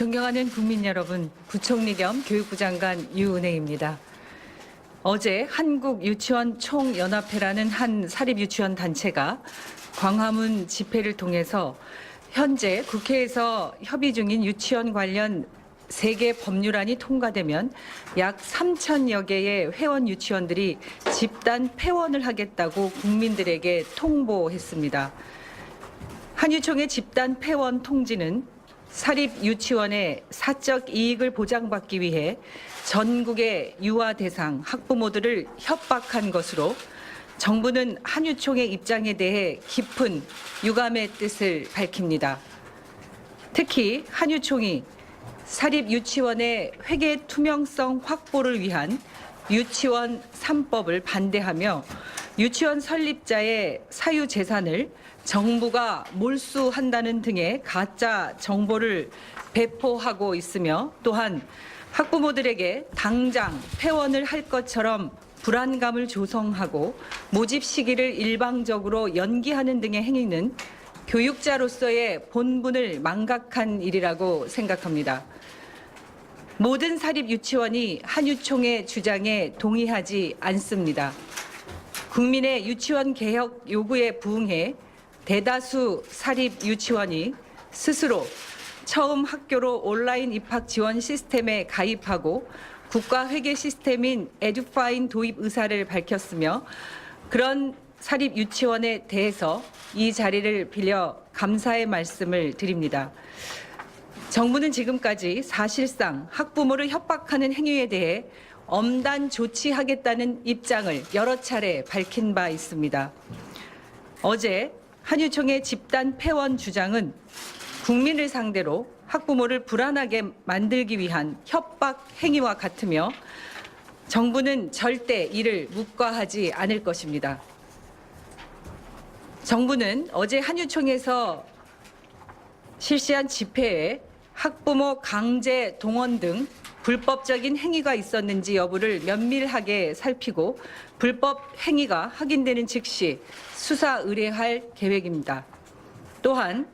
존경하는 국민 여러분, 부총리 겸 교육부 장관 유은혜입니다. 어제 한국 유치원 총연합회라는 한 사립유치원 단체가 광화문 집회를 통해서 현재 국회에서 협의 중인 유치원 관련 세계 법률안이 통과되면 약 3천여 개의 회원 유치원들이 집단 폐원을 하겠다고 국민들에게 통보했습니다. 한유총의 집단 폐원 통지는 사립 유치원의 사적 이익을 보장받기 위해 전국의 유아 대상 학부모들을 협박한 것으로 정부는 한유총의 입장에 대해 깊은 유감의 뜻을 밝힙니다. 특히 한유총이 사립 유치원의 회계 투명성 확보를 위한 유치원 3법을 반대하며 유치원 설립자의 사유 재산을 정부가 몰수한다는 등의 가짜 정보를 배포하고 있으며 또한 학부모들에게 당장 폐원을 할 것처럼 불안감을 조성하고 모집 시기를 일방적으로 연기하는 등의 행위는 교육자로서의 본분을 망각한 일이라고 생각합니다. 모든 사립 유치원이 한유총의 주장에 동의하지 않습니다. 국민의 유치원 개혁 요구에 부응해 대다수 사립 유치원이 스스로 처음 학교로 온라인 입학 지원 시스템에 가입하고 국가 회계 시스템인 에듀파인 도입 의사를 밝혔으며 그런 사립 유치원에 대해서 이 자리를 빌려 감사의 말씀을 드립니다. 정부는 지금까지 사실상 학부모를 협박하는 행위에 대해 엄단 조치하겠다는 입장을 여러 차례 밝힌 바 있습니다. 어제 한유총의 집단 폐원 주장은 국민을 상대로 학부모를 불안하게 만들기 위한 협박 행위와 같으며 정부는 절대 이를 묵과하지 않을 것입니다. 정부는 어제 한유총에서 실시한 집회에 학부모 강제 동원 등 불법적인 행위가 있었는지 여부를 면밀하게 살피고 불법 행위가 확인되는 즉시 수사 의뢰할 계획입니다. 또한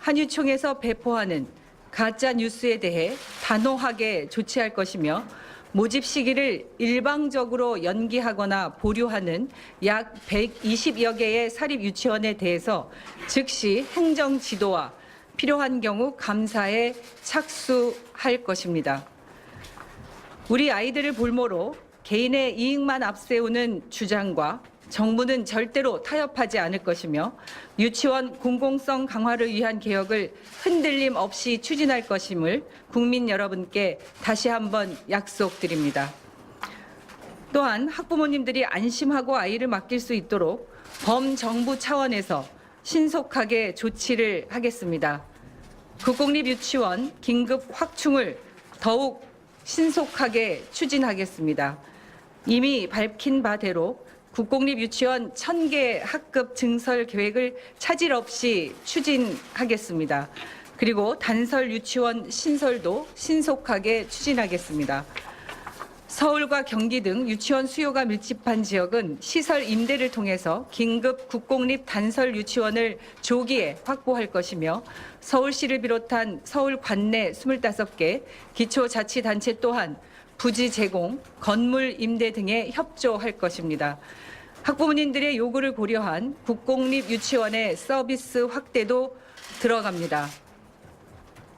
한유총에서 배포하는 가짜 뉴스에 대해 단호하게 조치할 것이며 모집 시기를 일방적으로 연기하거나 보류하는 약 120여 개의 사립 유치원에 대해서 즉시 행정 지도와 필요한 경우 감사에 착수할 것입니다. 우리 아이들을 볼모로 개인의 이익만 앞세우는 주장과 정부는 절대로 타협하지 않을 것이며 유치원 공공성 강화를 위한 개혁을 흔들림 없이 추진할 것임을 국민 여러분께 다시 한번 약속드립니다. 또한 학부모님들이 안심하고 아이를 맡길 수 있도록 범정부 차원에서 신속하게 조치를 하겠습니다. 국공립 유치원 긴급 확충을 더욱 신속하게 추진하겠습니다. 이미 밝힌 바대로 국공립 유치원 1000개 학급 증설 계획을 차질 없이 추진하겠습니다. 그리고 단설 유치원 신설도 신속하게 추진하겠습니다. 서울과 경기 등 유치원 수요가 밀집한 지역은 시설 임대를 통해서 긴급 국공립 단설 유치원을 조기에 확보할 것이며 서울시를 비롯한 서울 관내 25개 기초자치단체 또한 부지 제공, 건물 임대 등에 협조할 것입니다. 학부모님들의 요구를 고려한 국공립 유치원의 서비스 확대도 들어갑니다.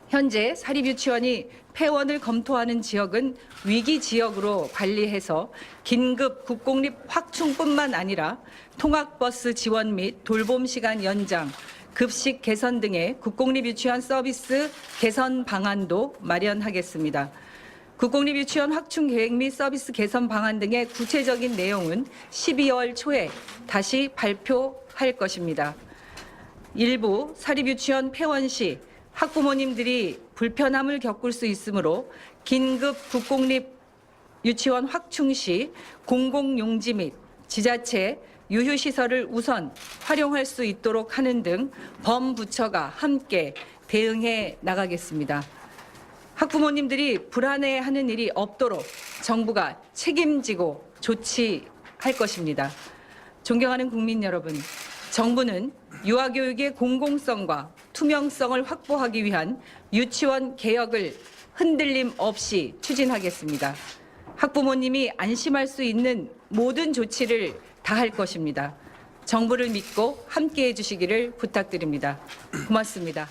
현재 사립유치원이 폐원을 검토하는 지역은 위기 지역으로 관리해서 긴급 국공립 확충뿐만 아니라 통학버스 지원 및 돌봄 시간 연장, 급식 개선 등의 국공립 유치원 서비스 개선 방안도 마련하겠습니다. 국공립 유치원 확충 계획 및 서비스 개선 방안 등의 구체적인 내용은 12월 초에 다시 발표할 것입니다. 일부 사립유치원 폐원 시 학부모님들이 불편함을 겪을 수 있으므로 긴급 국공립 유치원 확충 시 공공용지 및 지자체 유휴시설을 우선 활용할 수 있도록 하는 등 범부처가 함께 대응해 나가겠습니다. 학부모님들이 불안해하는 일이 없도록 정부가 책임지고 조치할 것입니다. 존경하는 국민 여러분, 정부는 유아교육의 공공성과 투명성을 확보하기 위한 유치원 개혁을 흔들림 없이 추진하겠습니다. 학부모님이 안심할 수 있는 모든 조치를 다할 것입니다. 정부를 믿고 함께해 주시기를 부탁드립니다. 고맙습니다.